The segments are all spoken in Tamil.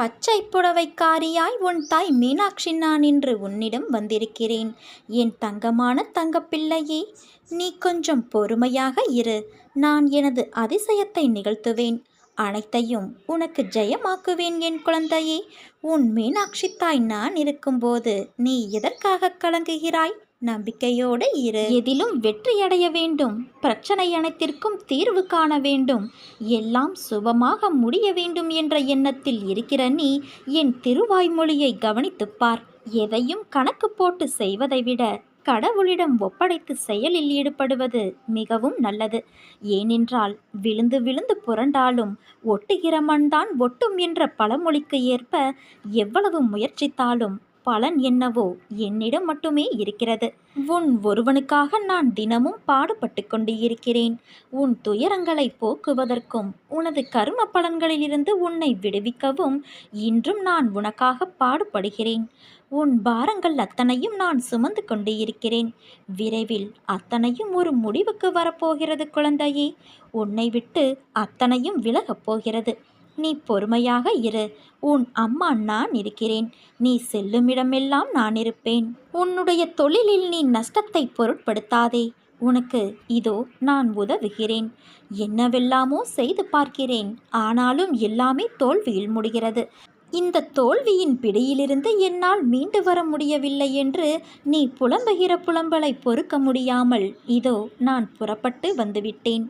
பச்சை புடவைக்காரியாய் உன் தாய் மீனாட்சி நான் இன்று உன்னிடம் வந்திருக்கிறேன். என் தங்கமான தங்கப்பிள்ளையே நீ கொஞ்சம் பொறுமையாக இரு. நான் எனது அதிசயத்தை நிகழ்த்துவேன். அனைத்தையும் உனக்கு ஜெயமாக்குவேன் என் குழந்தையே. உன் மீனாட்சி தாய் நான் இருக்கும்போது நீ எதற்காக கலங்குகிறாய்? நம்பிக்கையோடு இரு. எதிலும் வெற்றியடைய வேண்டும். பிரச்சனை அனைத்திற்கும் தீர்வு காண வேண்டும். எல்லாம் சுபமாக முடிய வேண்டும் என்ற எண்ணத்தில் இருக்கிற நீ என் திருவாய்மொழியை கவனித்துப் பார். எதையும் கணக்கு போட்டு செய்வதை விட கடவுளிடம் ஒப்படைத்து செயலில் ஈடுபடுவது மிகவும் நல்லது. ஏனென்றால் விழுந்து விழுந்து புரண்டாலும் ஒட்டுகிற மண்தான் ஒட்டும் என்ற பழமொழிக்கு ஏற்ப எவ்வளவு முயற்சித்தாலும் பலன் என்னவோ என்னிடம் மட்டுமே இருக்கிறது. உன் ஒருவனுக்காக நான் தினமும் பாடுபட்டு கொண்டு இருக்கிறேன். உன் துயரங்களை போக்குவதற்கும் உனது கரும பலன்களிலிருந்து உன்னை விடுவிக்கவும் இன்றும் நான் உனக்காக பாடுபடுகிறேன். உன் பாரங்கள் அத்தனையும் நான் சுமந்து கொண்டு இருக்கிறேன். விரைவில் அத்தனையும் ஒரு முடிவுக்கு வரப்போகிறது குழந்தையே. உன்னை விட்டு அத்தனையும் விலகப் போகிறது. நீ பொறுமையாக இரு. உன் அம்மா நான் இருக்கிறேன். நீ செல்லுமிடமெல்லாம் நான் இருப்பேன். உன்னுடைய தொழிலில் நீ நஷ்டத்தை பொருட்படுத்தாதே. உனக்கு இதோ நான் உதவுகிறேன். என்னவெல்லாமோ செய்து பார்க்கிறேன். ஆனாலும் எல்லாமே தோல்வியில் முடிகிறது. இந்த தோல்வியின் பிடியிலிருந்து என்னால் மீண்டு வர முடியவில்லை என்று நீ புலம்புகிற புலம்பலை பொறுக்க முடியாமல் இதோ நான் புறப்பட்டு வந்துவிட்டேன்.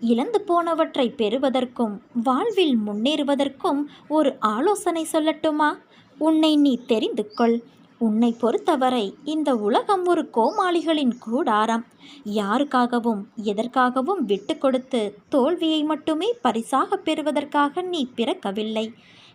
இழந்து போனவற்றை பெறுவதற்கும் வாழ்வில் முன்னேறுவதற்கும் ஒரு ஆலோசனை சொல்லட்டுமா? உன்னை நீ தெரிந்து கொள். உன்னை பொறுத்தவரை இந்த உலகம் ஒரு கோமாளிகளின் கூடாரம். யாருக்காகவும் எதற்காகவும் விட்டு கொடுத்து தோல்வியை மட்டுமே பரிசாக பெறுவதற்காக நீ பிறக்கவில்லை.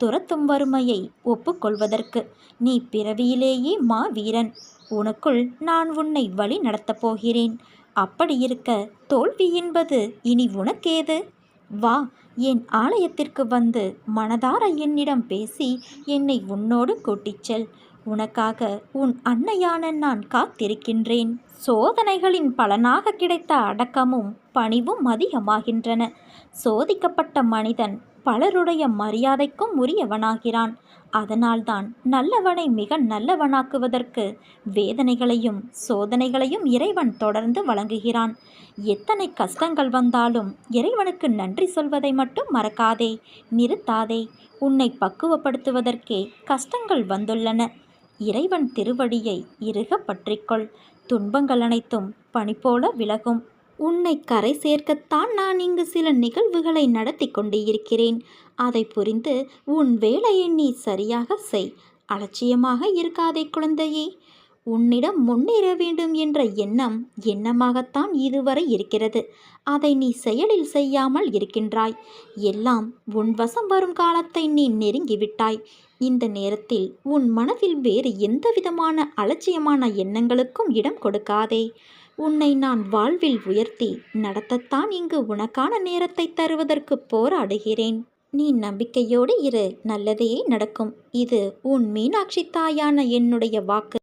துரத்தும் வறுமையை ஒப்புக்கொள்வதற்கு நீ பிறவியிலேயே மா வீரன் உனக்குள் நான் உன்னை வழி நடத்தப் போகிறேன். அப்படி இருக்க தோல்வி என்பது இனி உனக்கேது? வா என் ஆலயத்திற்கு வந்து மனதார என்னிடம் பேசி என்னை உன்னோடு கூட்டிச் செல். உனக்காக உன் அன்னையான நான் காத்திருக்கின்றேன். சோதனைகளின் பலனாக கிடைத்த அடக்கமும் பணிவும் அதிகமாகின்றன. சோதிக்கப்பட்ட மனிதன் பலருடைய மரியாதைக்கும் உரியவனாகிறான். அதனால்தான் நல்லவனை மிக நல்லவனாக்குவதற்கு வேதனைகளையும் சோதனைகளையும் இறைவன் தொடர்ந்து வழங்குகிறான். எத்தனை கஷ்டங்கள் வந்தாலும் இறைவனுக்கு நன்றி சொல்வதை மட்டும் மறக்காதே நிறுத்தாதே. உன்னை பக்குவப்படுத்துவதற்கே கஷ்டங்கள் வந்துள்ளன. இறைவன் திருவடியை இறுக பற்றிக்கொள். துன்பங்கள் அனைத்தும் பனி போல விலகும். உன்னை கரை சேர்க்கத்தான் நான் இங்கு சில நிகழ்வுகளை நடத்தி கொண்டு இருக்கிறேன் அதை புரிந்து உன் வேலையை நீ சரியாக செய். அலட்சியமாக இருக்காதே குழந்தையே. உன்னிடம் முன்னேற வேண்டும் என்ற எண்ணம் எண்ணமாகத்தான் இதுவரை இருக்கிறது. அதை நீ செயலில் செய்யாமல் இருக்கின்றாய். எல்லாம் உன் வசம் வரும் காலத்தை நீ நெருங்கிவிட்டாய். இந்த நேரத்தில் உன் மனதில் வேறு எந்தவிதமான அலட்சியமான எண்ணங்களுக்கும் இடம் கொடுக்காதே. உன்னை நான் வாழ்வில் உயர்த்தி நடத்தத்தான் இங்கு உனக்கான நேரத்தை தருவதற்கு போராடுகிறேன். நீ நம்பிக்கையோடு இரு நல்லதையே நடக்கும். இது உன் மீனாட்சி தாயான என்னுடைய வாக்கு.